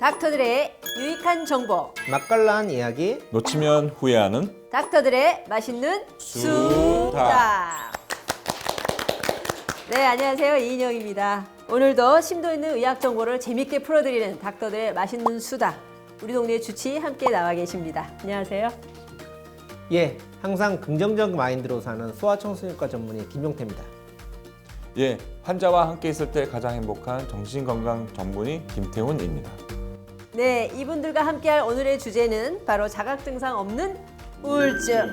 닥터들의 유익한 정보, 맛깔난 이야기 놓치면 후회하는 닥터들의 맛있는 수다. 수다. 네, 안녕하세요. 이인영입니다. 오늘도 심도 있는 의학 정보를 재밌게 풀어드리는 닥터들의 맛있는 수다. 우리 동네 주치 함께 나와 계십니다. 안녕하세요. 예 항상 긍정적 마인드로 사는 소아청소년과 전문의 김용태입니다 예, 환자와 함께 있을 때 가장 행복한 정신건강 전문의 김태훈입니다. 네, 이분들과 함께할 오늘의 주제는 바로 자각 증상 없는 우울증.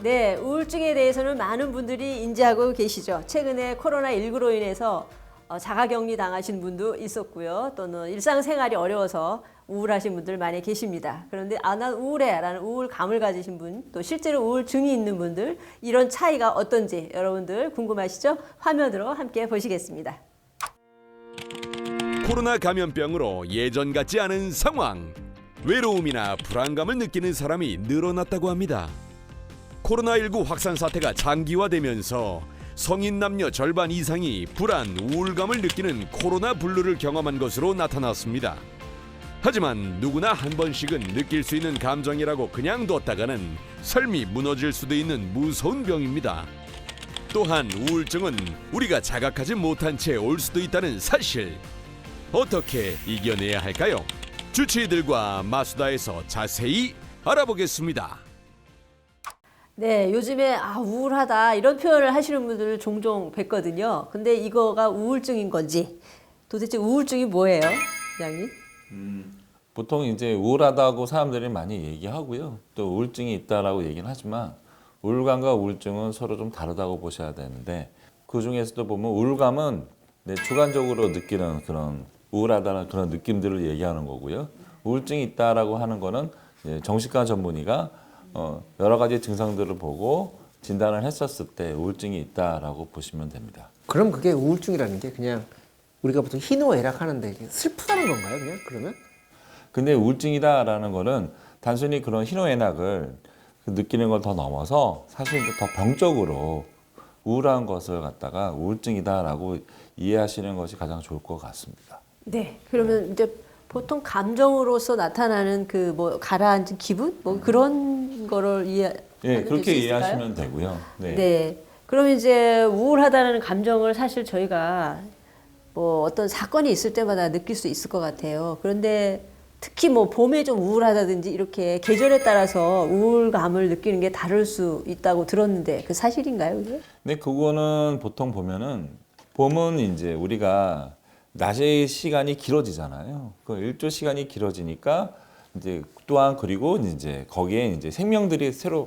네, 우울증에 대해서는 많은 분들이 인지하고 계시죠. 최근에 코로나19로 인해서 어, 자가격리 당하신 분도 있었고요. 또는 일상생활이 어려워서 우울하신 분들 많이 계십니다. 그런데 아, 난 우울해 라는 우울감을 가지신 분, 또 실제로 우울증이 있는 분들, 이런 차이가 어떤지 여러분들 궁금하시죠? 화면으로 함께 보시겠습니다. 코로나 감염병으로 예전 같지 않은 상황. 외로움이나 불안감을 느끼는 사람이 늘어났다고 합니다. 코로나19 확산 사태가 장기화되면서 성인 남녀 절반 이상이 불안, 우울감을 느끼는 코로나 블루를 경험한 것으로 나타났습니다. 하지만 누구나 한 번씩은 느낄 수 있는 감정이라고 그냥 뒀다가는 삶이 무너질 수도 있는 무서운 병입니다. 또한 우울증은 우리가 자각하지 못한 채 올 수도 있다는 사실. 어떻게 이겨내야 할까요? 주치의들과 마수다에서 자세히 알아보겠습니다. 네, 요즘에 아, 우울하다 이런 표현을 하시는 분들을 종종 뵀거든요. 근데 이거가 우울증인 건지 도대체 우울증이 뭐예요, 양이? 보통 이제 우울하다고 사람들이 많이 얘기하고요. 또 우울증이 있다라고 얘기는 하지만 우울감과 우울증은 서로 좀 다르다고 보셔야 되는데 그 중에서도 보면 우울감은 내 주관적으로 느끼는 그런 우울하다는 그런 느낌들을 얘기하는 거고요. 우울증이 있다라고 하는 거는 정신과 전문의가 어, 여러 가지 증상들을 보고 진단을 했었을 때 우울증이 있다라고 보시면 됩니다. 그럼 그게 우울증이라는 게 그냥 우리가 보통 희노애락 하는데 이게 슬프다는 건가요 그냥 그러면? 근데 우울증이다라는 거는 단순히 그런 희노애락을 느끼는 걸 더 넘어서 사실 더 병적으로 우울한 것을 갖다가 우울증이다라고 이해하시는 것이 가장 좋을 것 같습니다. 네, 그러면 이제 보통 감정으로서 나타나는 그 뭐 가라앉은 기분 뭐 그런 거를 이해 예, 그렇게 이해하시면 되고요. 네. 네. 그러면 이제 우울하다는 감정을 사실 저희가 뭐 어떤 사건이 있을 때마다 느낄 수 있을 것 같아요. 그런데 특히 뭐 봄에 좀 우울하다든지 이렇게 계절에 따라서 우울감을 느끼는 게 다를 수 있다고 들었는데 그 사실인가요, 그게? 근데 그거는 보통 보면은 봄은 이제 우리가 낮의 시간이 길어지잖아요. 그 일조 시간이 길어지니까 이제 또한 그리고 이제 거기에 이제 생명들이 새로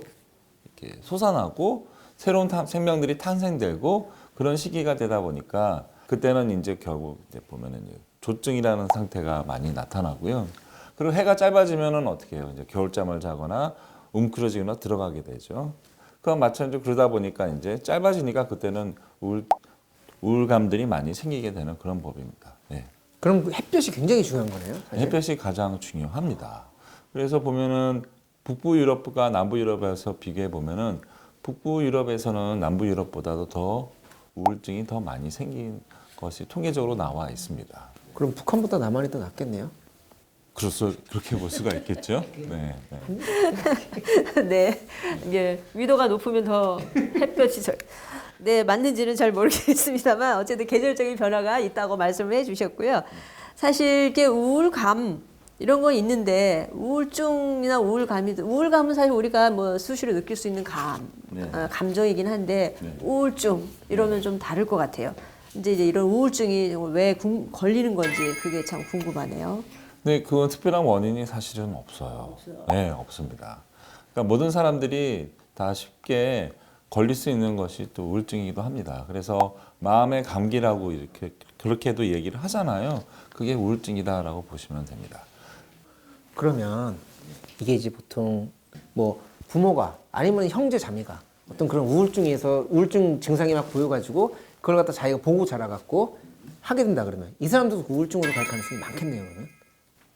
이렇게 솟아나고 새로운 탄- 생명들이 탄생되고 그런 시기가 되다 보니까 그때는 이제 결국 이제 보면은 이제 조증이라는 상태가 많이 나타나고요. 그리고 해가 짧아지면은 어떻게 해요? 이제 겨울잠을 자거나 웅크러지거나 들어가게 되죠. 그럼 마찬가지로 그러다 보니까 이제 짧아지니까 그때는 우울, 우울감들이 많이 생기게 되는 그런 법입니다. 네. 그럼 그 햇볕이 굉장히 중요한 거네요 사실. 햇볕이 가장 중요합니다. 그래서 보면은 북부 유럽과 남부 유럽에서 비교해 보면은 북부 유럽에서는 남부 유럽보다도 더 우울증이 더 많이 생긴 것이 통계적으로 나와 있습니다. 그럼 북한보다 남한이 더 낫겠네요 그래서 그렇게 볼 수가 있겠죠. 네. 네. 네. 이게 위도가 높으면 더 햇볕이 절... 네, 맞는지는 잘 모르겠습니다만 어쨌든 계절적인 변화가 있다고 말씀을 해 주셨고요. 사실 이게 우울감 이런 거 있는데 우울증이나 우울감이 우울감은 사실 우리가 뭐 수시로 느낄 수 있는 감 네. 어, 감정이긴 한데 네. 우울증 이러면 좀 다를 것 같아요. 이제 이제 이런 우울증이 왜 궁- 걸리는 건지 그게 참 궁금하네요. 네, 그건 특별한 원인이 사실은 없어요. 네, 없습니다. 그러니까 모든 사람들이 다 쉽게 걸릴 수 있는 것이 또 우울증이기도 합니다. 그래서 마음의 감기라고 이렇게 그렇게도 얘기를 하잖아요. 그게 우울증이다라고 보시면 됩니다. 그러면 이게 이제 보통 뭐 부모가 아니면 형제 자매가 어떤 그런 우울증에서 우울증 증상이 막 보여가지고 그걸 갖다 자기가 보고 자라갖고 하게 된다 그러면 이 사람도 그 우울증으로 갈 가능성이 많겠네요 그러면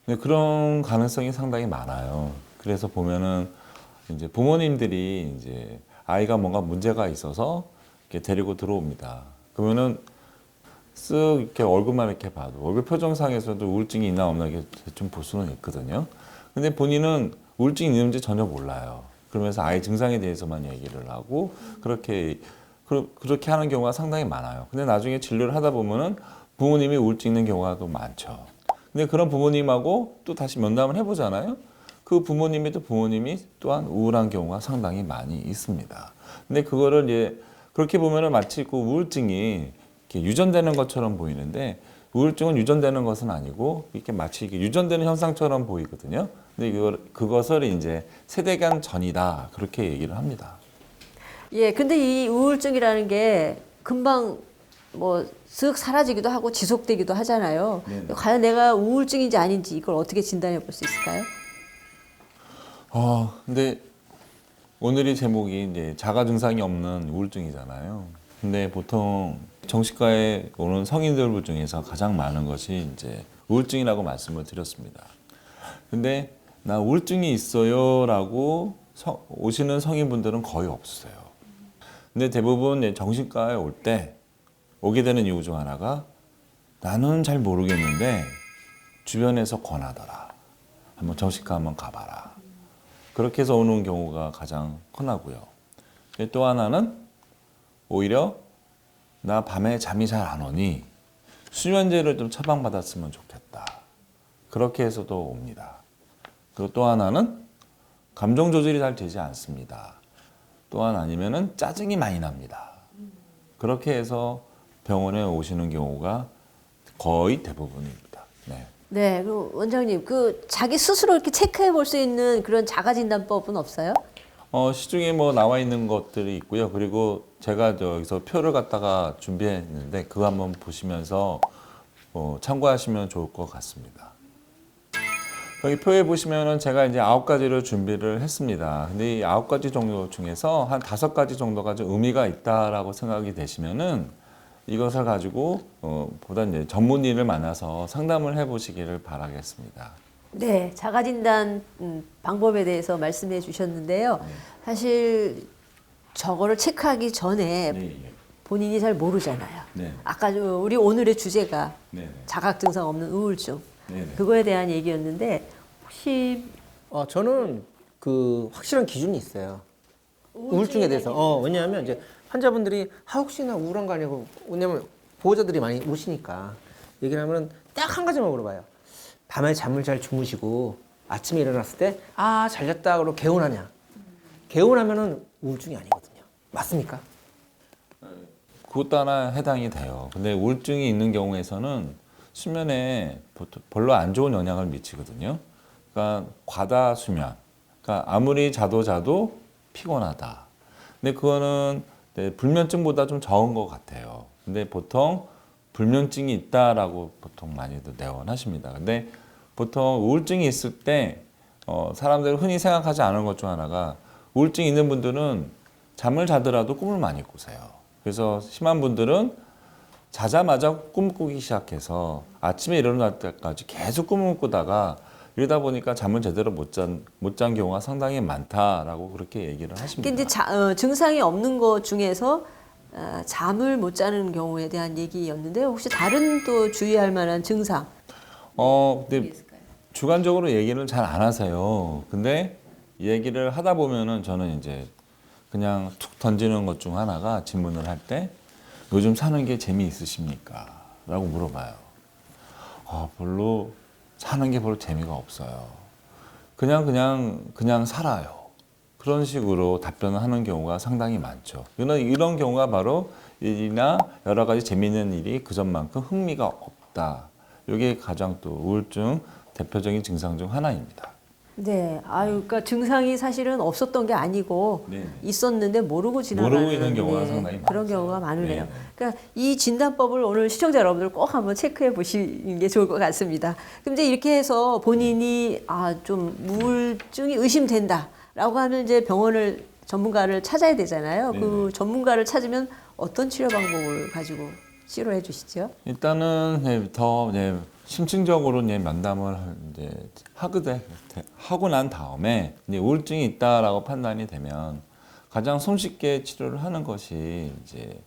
네, 그런 가능성이 상당히 많아요. 그래서 보면은 이제 부모님들이 이제 아이가 뭔가 문제가 있어서 이렇게 데리고 들어옵니다. 그러면은 쓱 이렇게 얼굴만 이렇게 봐도 얼굴 표정상에서도 우울증이 있나 없나 이게 대충 볼 수는 있거든요. 근데 본인은 우울증이 있는지 전혀 몰라요. 그러면서 아예 증상에 대해서만 얘기를 하고 그렇게 그, 그렇게 하는 경우가 상당히 많아요. 근데 나중에 진료를 하다 보면은 부모님이 우울증 있는 경우가 또 많죠. 근데 그런 부모님하고 또 다시 면담을 해보잖아요. 그 부모님이 또 부모님이 또한 우울한 경우가 상당히 많이 있습니다. 근데 그거를 이제 그렇게 보면은 마치 그 우울증이 유전되는 것처럼 보이는데 우울증은 유전되는 것은 아니고 이렇게 마치 이게 유전되는 현상처럼 보이거든요. 근데 이걸 그것을 이제 세대 간 전이다 그렇게 얘기를 합니다. 예, 근데 이 우울증이라는 게 금방 뭐 쓱 사라지기도 하고 지속되기도 하잖아요. 네네. 과연 내가 우울증인지 아닌지 이걸 어떻게 진단해 볼 수 있을까요? 어, 근데 오늘의 제목이 이제 자가 증상이 없는 우울증이잖아요. 근데 보통 정신과에 오는 성인들 중에서 가장 많은 것이 이제 우울증이라고 말씀을 드렸습니다. 근데 나 우울증이 있어요라고 서- 오시는 성인분들은 거의 없어요. 근데 대부분 정신과에 올 때 오게 되는 이유 중 하나가 나는 잘 모르겠는데 주변에서 권하더라. 한번 정신과 한번 가봐라. 그렇게 해서 오는 경우가 가장 흔하고요. 또 하나는 오히려 나 밤에 잠이 잘 안 오니 수면제를 좀 처방받았으면 좋겠다. 그렇게 해서도 옵니다. 그리고 또 하나는 감정 조절이 잘 되지 않습니다. 또한 아니면은 짜증이 많이 납니다. 그렇게 해서 병원에 오시는 경우가 거의 대부분입니다. 네. 네, 그럼 원장님 그 자기 스스로 이렇게 체크해 볼 수 있는 그런 자가 진단법은 없어요? 어, 시중에 뭐 나와 있는 것들이 있고요. 그리고 제가 저 여기서 표를 갖다가 준비했는데 그거 한번 보시면서 어, 참고하시면 좋을 것 같습니다. 여기 표에 보시면은 제가 이제 아홉 가지를 준비를 했습니다. 근데 이 아홉 가지 정도 중에서 한 다섯 가지 정도가 좀 의미가 있다라고 생각이 되시면은 이것을 가지고 어, 보다 이제 전문의를 만나서 상담을 해보시기를 바라겠습니다. 네, 자가 진단 음, 방법에 대해서 말씀해 주셨는데요. 사실 저거를 체크하기 전에 네, 본인이 잘 모르잖아요. 네, 아까 저 우리 오늘의 주제가 네, 자각 증상 없는 우울증 네, 네. 그거에 대한 얘기였는데 혹시 어, 저는 그 확실한 기준이 있어요. 우울증에 대해서. 어, 왜냐하면 이제 환자분들이 아, 혹시나 우울한 거 아니고 왜냐면 보호자들이 많이 오시니까 얘기를 하면 딱 한 가지만 물어봐요. 밤에 잠을 잘 주무시고 아침에 일어났을 때 아, 잘 잤다 그러고 개운하냐? 개운하면은 우울증이 아니거든요. 맞습니까? 그것도 하나 해당이 돼요. 근데 우울증이 있는 경우에서는 수면에 별로 안 좋은 영향을 미치거든요. 그러니까 과다 수면. 그러니까 아무리 자도 자도 피곤하다. 근데 그거는 네, 불면증보다 좀 적은 것 같아요. 근데 보통 불면증이 있다라고 보통 많이들 내원하십니다. 근데 보통 우울증이 있을 때 어, 사람들이 흔히 생각하지 않은 것 중 하나가 우울증 있는 분들은 잠을 자더라도 꿈을 많이 꾸세요. 그래서 심한 분들은 자자마자 꿈을 꾸기 시작해서 아침에 일어날 때까지 계속 꿈을 꾸다가 이러다 보니까 잠을 제대로 못 잔 못 잔 경우가 상당히 많다라고 그렇게 얘기를 하십니다. 근데 자, 어, 증상이 없는 것 중에서 아, 잠을 못 자는 경우에 대한 얘기였는데 혹시 다른 또 주의할 만한 증상 어, 근데 주관적으로 얘기를 잘 안 하세요. 근데 얘기를 하다 보면은 저는 이제 그냥 툭 던지는 것 중 하나가 질문을 할 때 요즘 사는 게 재미있으십니까? 라고 물어봐요. 아, 별로 사는 게 별로 재미가 없어요. 그냥 그냥 그냥 살아요. 그런 식으로 답변을 하는 경우가 상당히 많죠. 이런 이런 경우가 바로 일이나 여러 가지 재미있는 일이 그 전만큼 흥미가 없다. 이게 가장 또 우울증 대표적인 증상 중 하나입니다. 네, 아유, 그러니까 증상이 사실은 없었던 게 아니고 네. 있었는데 모르고 지나가는 모르고 있는 경우가 상당히 그런 많죠. 경우가 많으네요. 네. 그러니까 이 진단법을 오늘 시청자 여러분들 꼭 한번 체크해 보시는 게 좋을 것 같습니다. 그럼 이제 이렇게 해서 본인이 아 좀 우울증이 의심된다라고 하면 이제 병원을 전문가를 찾아야 되잖아요. 그 전문가를 찾으면 어떤 치료 방법을 가지고 치료해 주시죠? 일단은 네, 더 네, 심층적으로 네, 면담을 이제 하거든 하고 난 다음에 이제 우울증이 있다라고 판단이 되면 가장 손쉽게 치료를 하는 것이 이제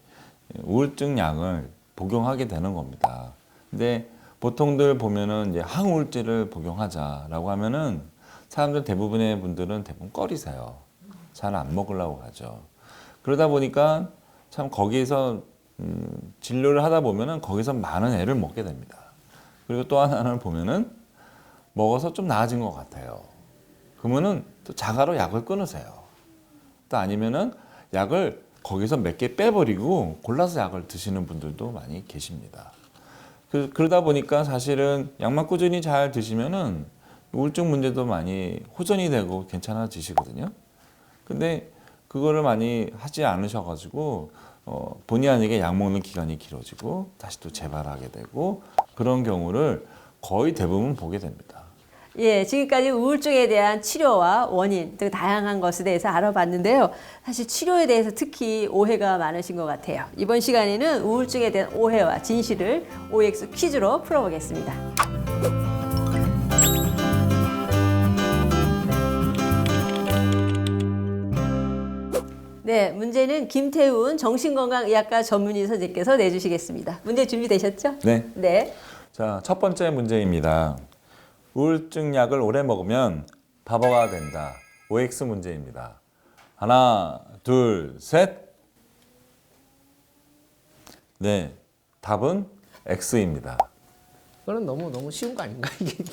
우울증 약을 복용하게 되는 겁니다. 근데 보통들 보면은 이제 항우울제를 복용하자라고 하면은 사람들 대부분의 분들은 대부분 꺼리세요. 잘 안 먹으려고 하죠. 그러다 보니까 참 거기에서 음, 진료를 하다 보면은 거기서 많은 애를 먹게 됩니다. 그리고 또 하나는 보면은 먹어서 좀 나아진 것 같아요. 그러면은 또 자가로 약을 끊으세요. 또 아니면은 약을 거기서 몇 개 빼버리고 골라서 약을 드시는 분들도 많이 계십니다. 그, 그러다 보니까 사실은 약만 꾸준히 잘 드시면은 우울증 문제도 많이 호전이 되고 괜찮아지시거든요. 근데 그거를 많이 하지 않으셔가지고 어, 본의 아니게 약 먹는 기간이 길어지고 다시 또 재발하게 되고 그런 경우를 거의 대부분 보게 됩니다. 예, 지금까지 우울증에 대한 치료와 원인 등 다양한 것에 대해서 알아봤는데요. 사실 치료에 대해서 특히 오해가 많으신 것 같아요. 이번 시간에는 우울증에 대한 오해와 진실을 OX 퀴즈로 풀어보겠습니다. 네, 문제는 김태훈 정신건강의학과 전문의 선생님께서 내주시겠습니다. 문제 준비되셨죠? 네. 네. 자, 첫 번째 문제입니다. 우울증 약을 오래 먹으면 바보가 된다. OX 문제입니다. 하나, 둘, 셋. 네, 답은 X입니다. 그거는 너무 너무 쉬운 거 아닌가 이게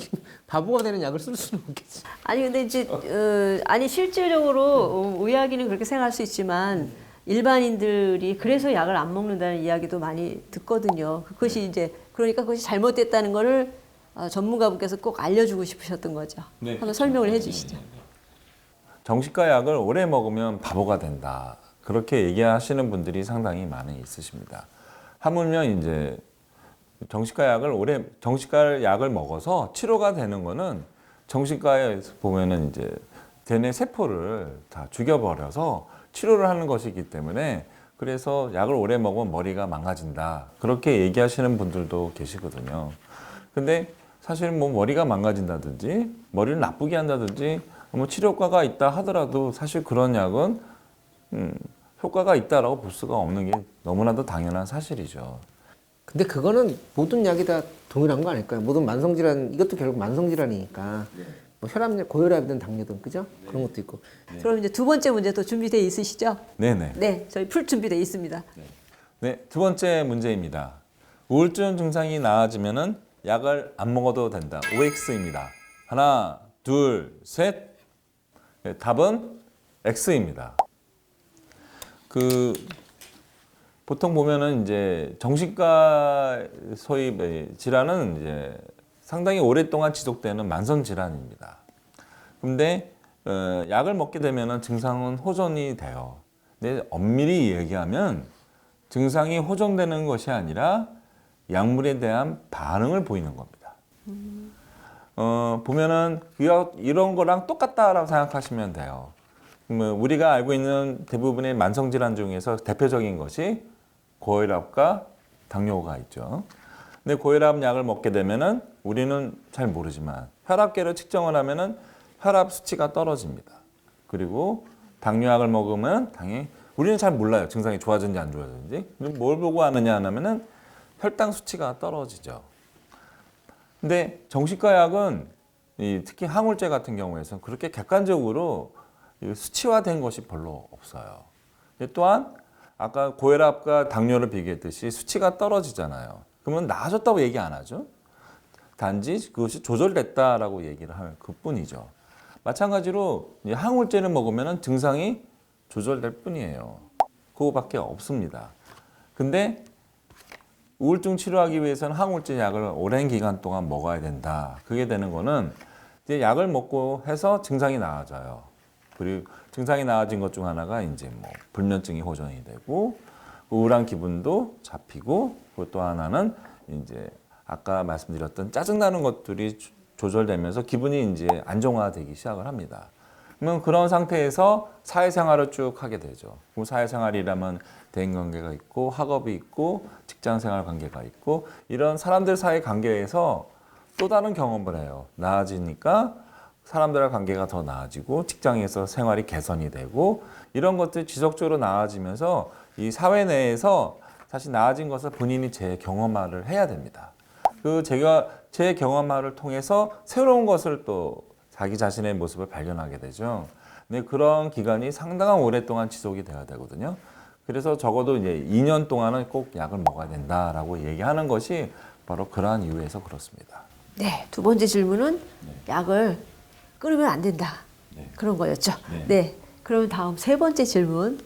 바보가 되는 약을 쓸 수는 없겠지. 아니 근데 이제 어, 아니 실질적으로 어, 의학인은 그렇게 생각할 수 있지만 일반인들이 그래서 약을 안 먹는다는 이야기도 많이 듣거든요. 그것이 이제 그러니까 그것이 잘못됐다는 거를 어, 전문가분께서 꼭 알려주고 싶으셨던 거죠. 네, 한번 설명을 해주시죠. 정신과 약을 오래 먹으면 바보가 된다. 그렇게 얘기하시는 분들이 상당히 많이 있으십니다. 하물며 이제 정신과 약을 오래 정신과 약을 먹어서 치료가 되는 거는 정신과에 보면은 이제 대뇌 세포를 다 죽여버려서 치료를 하는 것이기 때문에 그래서 약을 오래 먹으면 머리가 망가진다. 그렇게 얘기하시는 분들도 계시거든요. 근데 사실 뭐 머리가 망가진다든지 머리를 나쁘게 한다든지 뭐 치료과가 있다 하더라도 사실 그런 약은 음, 효과가 있다라고 볼 수가 없는 게 너무나도 당연한 사실이죠. 근데 그거는 모든 약이 다 동일한 거 아닐까요? 모든 만성 질환 이것도 결국 만성 질환이니까 뭐 혈압, 고혈압이든 당뇨든 그죠? 그런 것도 있고. 그럼 이제 두 번째 문제 또 준비돼 있으시죠? 네네. 네, 저희 풀 준비돼 있습니다. 네, 두 번째 문제입니다. 우울증 증상이 나아지면은 약을 안 먹어도 된다. OX입니다. 하나, 둘, 셋. 네, 답은 X입니다. 그 보통 보면은 이제 정신과 소위 뭐 질환은 이제 상당히 오랫동안 지속되는 만성 질환입니다. 근데 어, 약을 먹게 되면은 증상은 호전이 돼요. 근데 엄밀히 얘기하면 증상이 호전되는 것이 아니라 약물에 대한 반응을 보이는 겁니다. 어, 보면은 이런 거랑 똑같다라고 생각하시면 돼요. 그러면 우리가 알고 있는 대부분의 만성 질환 중에서 대표적인 것이 고혈압과 당뇨가 있죠. 근데 고혈압 약을 먹게 되면은 우리는 잘 모르지만 혈압계를 측정을 하면은 혈압 수치가 떨어집니다. 그리고 당뇨약을 먹으면 당연히 우리는 잘 몰라요. 증상이 좋아졌는지 안 좋아졌는지. 뭘 보고 아느냐 하면은 혈당 수치가 떨어지죠. 근데 정신과 약은 이 특히 항우울제 같은 경우에는 그렇게 객관적으로 이 수치화된 것이 별로 없어요. 또한 아까 고혈압과 당뇨를 비교했듯이 수치가 떨어지잖아요. 그러면 나아졌다고 얘기 안 하죠. 단지 그것이 조절됐다라고 얘기를 할 그뿐이죠. 마찬가지로 이 항우울제를 먹으면 증상이 조절될 뿐이에요. 그거밖에 없습니다. 근데 우울증 치료하기 위해서는 항우울제 약을 오랜 기간 동안 먹어야 된다. 그게 되는 거는 이제 약을 먹고 해서 증상이 나아져요. 그리고 증상이 나아진 것 중 하나가 이제 뭐 불면증이 호전이 되고 우울한 기분도 잡히고 그리고 또 하나는 이제 아까 말씀드렸던 짜증나는 것들이 조- 조절되면서 기분이 이제 안정화되기 시작을 합니다. 그러면 그런 상태에서 사회생활을 쭉 하게 되죠. 그럼 사회생활이라면 대인관계가 있고 학업이 있고 직장생활 관계가 있고 이런 사람들 사이 관계에서 또 다른 경험을 해요. 나아지니까 사람들과 관계가 더 나아지고 직장에서 생활이 개선이 되고 이런 것들이 지속적으로 나아지면서 이 사회 내에서 사실 나아진 것을 본인이 제 경험화를 해야 됩니다. 그 제가 제 경험화를 통해서 새로운 것을 또 자기 자신의 모습을 발견하게 되죠. 근데 그런 기간이 상당한 오랫동안 지속이 돼야 되거든요. 그래서 적어도 이제 2년 동안은 꼭 약을 먹어야 된다라고 얘기하는 것이 바로 그러한 이유에서 그렇습니다. 네, 두 번째 질문은 약을 끊으면 안 된다. 네. 그런 거였죠. 네. 네. 그럼 다음 세 번째 질문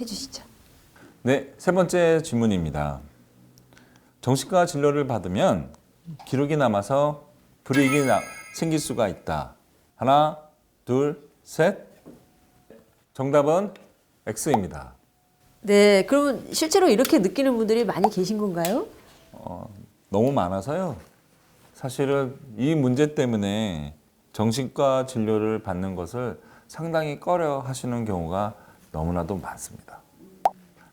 해주시죠. 네, 세 번째 질문입니다. 정신과 진료를 받으면 기록이 남아서 불이익이 나- 생길 수가 있다. 하나, 둘, 셋. 정답은 X입니다. 네, 그러면 실제로 이렇게 느끼는 분들이 많이 계신 건가요? 너무 많아서요. 사실은 이 문제 때문에 정신과 진료를 받는 것을 상당히 꺼려 하시는 경우가 너무나도 많습니다.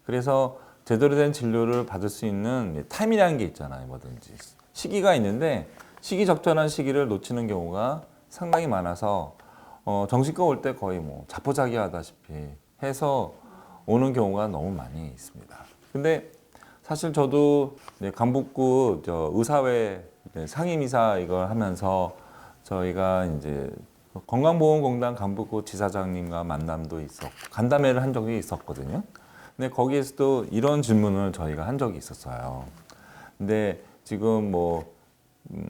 그래서 제대로 된 진료를 받을 수 있는 타임이라는 게 있잖아요. 뭐든지. 시기가 있는데 시기 적절한 시기를 놓치는 경우가 상당히 많아서 어, 정신과 올 때 거의 뭐 자포자기하다시피 해서 오는 경우가 너무 많이 있습니다. 근데 사실 저도 강북구 저 의사회 상임이사 이걸 하면서 저희가 이제 건강보험공단 강북구 지사장님과 만남도 있었고 간담회를 한 적이 있었거든요. 근데 거기에서도 이런 질문을 저희가 한 적이 있었어요. 근데 지금 뭐 음,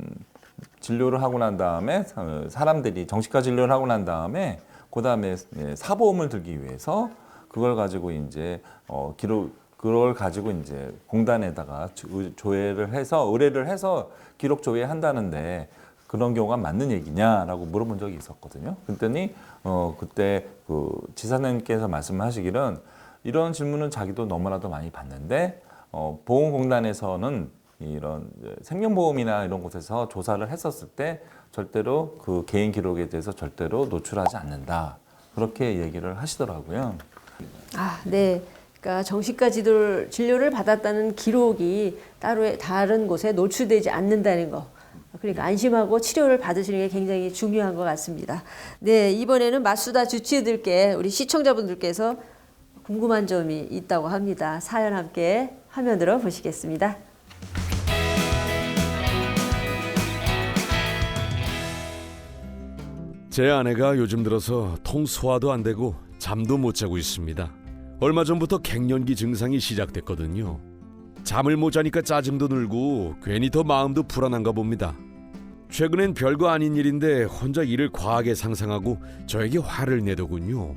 진료를 하고 난 다음에 사- 사람들이 정신과 진료를 하고 난 다음에 그 다음에 사보험을 들기 위해서 그걸 가지고 이제 어 기록 그걸 가지고 이제 공단에다가 조- 조회를 해서 의뢰를 해서 기록 조회한다는데 그런 경우가 맞는 얘기냐라고 물어본 적이 있었거든요. 그랬더니 어 그때 그 지사님께서 말씀하시기는 이런 질문은 자기도 너무나도 많이 받는데 어 보험공단에서는 이런 생명보험이나 이런 곳에서 조사를 했었을 때 절대로 그 개인 기록에 대해서 절대로 노출하지 않는다. 그렇게 얘기를 하시더라고요. 아, 네. 그러니까 정신과 진료를 받았다는 기록이 따로 다른 곳에 노출되지 않는다는 거. 그러니까 안심하고 치료를 받으시는 게 굉장히 중요한 것 같습니다. 네, 이번에는 마수다 주치의들께 우리 시청자분들께서 궁금한 점이 있다고 합니다. 사연 함께 화면으로 보시겠습니다. 제 아내가 요즘 들어서 통 소화도 안 되고 잠도 못 자고 있습니다. 얼마 전부터 갱년기 증상이 시작됐거든요. 잠을 못 자니까 짜증도 늘고 괜히 더 마음도 불안한가 봅니다. 최근엔 별거 아닌 일인데 혼자 일을 과하게 상상하고 저에게 화를 내더군요.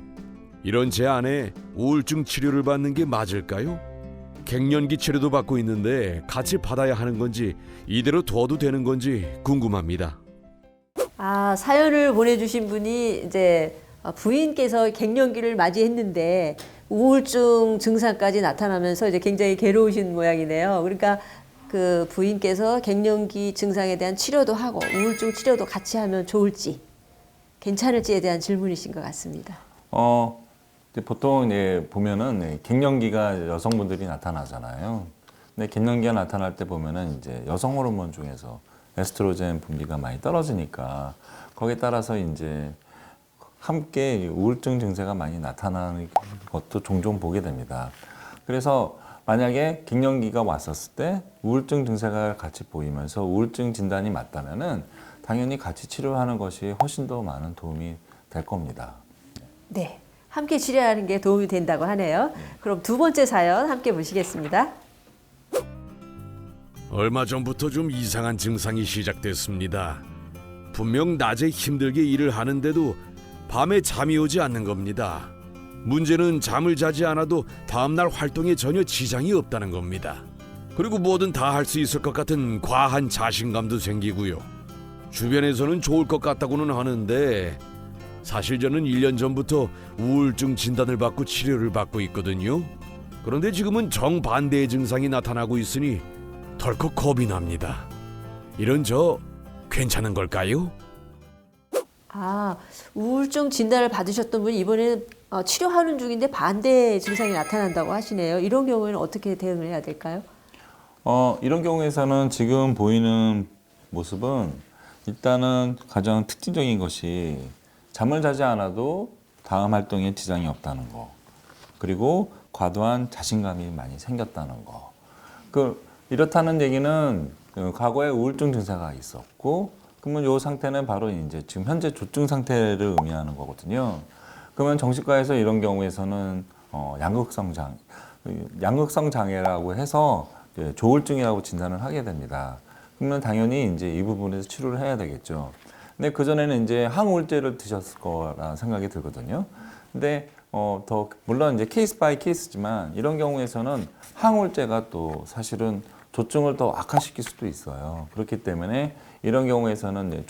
이런 제 아내 우울증 치료를 받는 게 맞을까요? 갱년기 치료도 받고 있는데 같이 받아야 하는 건지 이대로 둬도 되는 건지 궁금합니다. 아, 사연을 보내주신 분이 이제 부인께서 갱년기를 맞이했는데 우울증 증상까지 나타나면서 이제 굉장히 괴로우신 모양이네요. 그러니까 그 부인께서 갱년기 증상에 대한 치료도 하고 우울증 치료도 같이 하면 좋을지 괜찮을지에 대한 질문이신 것 같습니다. 어, 이제 보통 이제 보면은 네, 갱년기가 여성분들이 나타나잖아요. 근데 갱년기가 나타날 때 보면은 이제 여성 호르몬 중에서 에스트로겐 분비가 많이 떨어지니까 거기에 따라서 이제 함께 우울증 증세가 많이 나타나는 것도 종종 보게 됩니다. 그래서 만약에 갱년기가 왔었을 때 우울증 증세가 같이 보이면서 우울증 진단이 맞다면은 당연히 같이 치료하는 것이 훨씬 더 많은 도움이 될 겁니다. 네. 함께 치료하는 게 도움이 된다고 하네요. 그럼 두 번째 사연 함께 보시겠습니다. 얼마 전부터 좀 이상한 증상이 시작됐습니다. 분명 낮에 힘들게 일을 하는데도 밤에 잠이 오지 않는 겁니다. 문제는 잠을 자지 않아도 다음날 활동에 전혀 지장이 없다는 겁니다. 그리고 뭐든 다 할 수 있을 것 같은 과한 자신감도 생기고요. 주변에서는 좋을 것 같다고는 하는데 사실 저는 1년 전부터 우울증 진단을 받고 치료를 받고 있거든요. 그런데 지금은 정반대의 증상이 나타나고 있으니 덜컥 겁이 납니다. 이런 저 괜찮은 걸까요? 아, 우울증 진단을 받으셨던 분이 이번에는 어, 치료하는 중인데 반대 증상이 나타난다고 하시네요. 이런 경우에는 어떻게 대응을 해야 될까요? 어, 이런 경우에서는 지금 보이는 모습은 일단은 가장 특징적인 것이 잠을 자지 않아도 다음 활동에 지장이 없다는 거. 그리고 과도한 자신감이 많이 생겼다는 거. 그 이렇다는 얘기는 그 과거에 우울증 증세가 있었고 그러면 요 상태는 바로 이제 지금 현재 조증 상태를 의미하는 거거든요. 그러면 정신과에서 이런 경우에서는 어, 양극성 장 양극성 장애라고 해서 조울증이라고 진단을 하게 됩니다. 그러면 당연히 이제 이 부분에서 치료를 해야 되겠죠. 근데 그 전에는 이제 항우울제를 드셨을 거라 생각이 들거든요. 근데 어, 더 물론 이제 케이스 바이 케이스지만 이런 경우에서는 항우울제가 또 사실은 조증을 더 악화시킬 수도 있어요. 그렇기 때문에 이런 경우에서는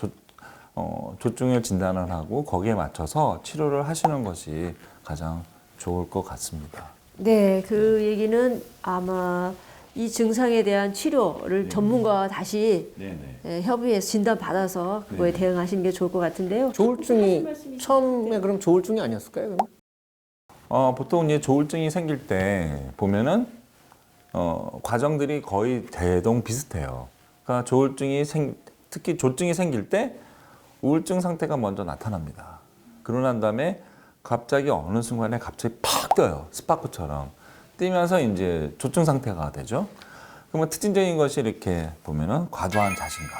어, 조증을 진단을 하고 거기에 맞춰서 치료를 하시는 것이 가장 좋을 것 같습니다. 네, 그 얘기는 아마 이 증상에 대한 치료를 전문가와 다시 네네. 예, 협의해서 진단 받아서 그거에 대응하시는 게 좋을 것 같은데요. 조울증이 처음에 그럼 조울증이 아니었을까요? 그럼? 어, 보통 이제 조울증이 생길 때 보면은 어, 과정들이 거의 대동 비슷해요. 그러니까 조울증이 생 특히 조증이 생길 때 우울증 상태가 먼저 나타납니다. 그러고 난 다음에 갑자기 어느 순간에 갑자기 팍 떠요. 스파크처럼. 뛰면서 이제 조증 상태가 되죠. 그러면 특징적인 것이 이렇게 보면은 과도한 자신감.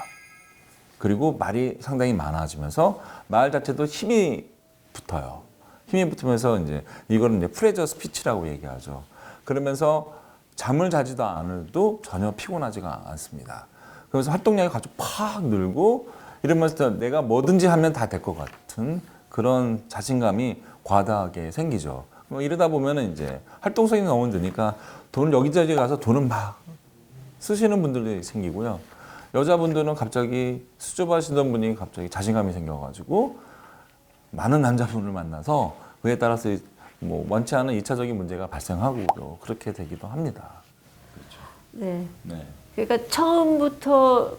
그리고 말이 상당히 많아지면서 말 자체도 힘이 붙어요. 힘이 붙으면서 이제 이거는 이제 프레저 스피치라고 얘기하죠. 그러면서 잠을 자지도 않아도 전혀 피곤하지가 않습니다. 그래서 활동량이 아주 팍 늘고 이러면서 내가 뭐든지 하면 다 될 것 같은 그런 자신감이 과다하게 생기죠. 뭐 이러다 보면은 이제 활동성이 너무 느니까 돈 여기저기 가서 돈은 막 쓰시는 분들이 생기고요. 여자분들은 갑자기 수줍어하시던 분이 갑자기 자신감이 생겨가지고 많은 남자분을 만나서 그에 따라서 뭐 원치 않은 이차적인 문제가 발생하고 그렇게 되기도 합니다. 네. 네. 그러니까 처음부터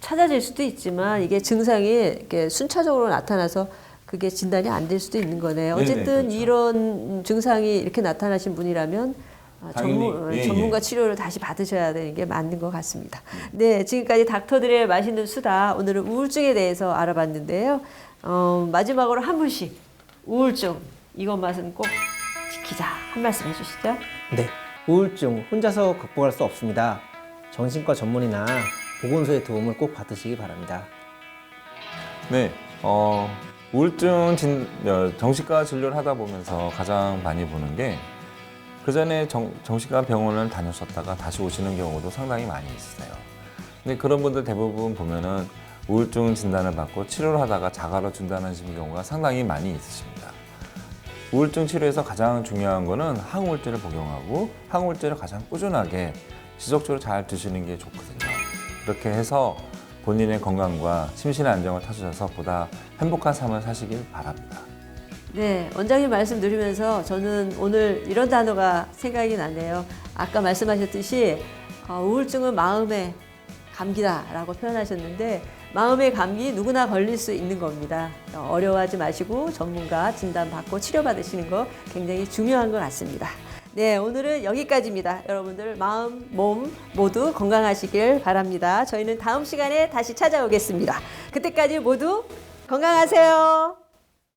찾아질 수도 있지만 이게 증상이 이렇게 순차적으로 나타나서 그게 진단이 안 될 수도 있는 거네요. 네네, 어쨌든 그렇죠. 이런 증상이 이렇게 나타나신 분이라면 아, 당연히, 전문, 예, 전문가 예. 치료를 다시 받으셔야 되는 게 맞는 것 같습니다. 네, 지금까지 닥터들의 맛있는 수다 오늘은 우울증에 대해서 알아봤는데요. 어, 마지막으로 한 분씩 우울증 이것 맛은 꼭 지키자 한 말씀 해주시죠. 네. 우울증 혼자서 극복할 수 없습니다. 정신과 전문의나 보건소의 도움을 꼭 받으시기 바랍니다. 네, 어, 우울증 진, 어, 정신과 진료를 하다 보면서 가장 많이 보는 게 그 전에 정, 정신과 병원을 다녔었다가 다시 오시는 경우도 상당히 많이 있어요. 근데 그런 분들 대부분 보면은 우울증 진단을 받고 치료를 하다가 자가로 진단하시는 경우가 상당히 많이 있으십니다. 우울증 치료에서 가장 중요한 거는 항우울제를 복용하고 항우울제를 가장 꾸준하게 지속적으로 잘 드시는 게 좋거든요. 그렇게 해서 본인의 건강과 심신의 안정을 찾으셔서 보다 행복한 삶을 사시길 바랍니다. 네, 원장님 말씀 들으면서 저는 오늘 이런 단어가 생각이 나네요. 아까 말씀하셨듯이 어, 우울증은 마음의 감기다라고 표현하셨는데 마음의 감기 누구나 걸릴 수 있는 겁니다. 어, 어려워하지 마시고 전문가 진단 받고 치료 받으시는 거 굉장히 중요한 것 같습니다. 네, 오늘은 여기까지입니다. 여러분들 마음, 몸 모두 건강하시길 바랍니다. 저희는 다음 시간에 다시 찾아오겠습니다. 그때까지 모두 건강하세요.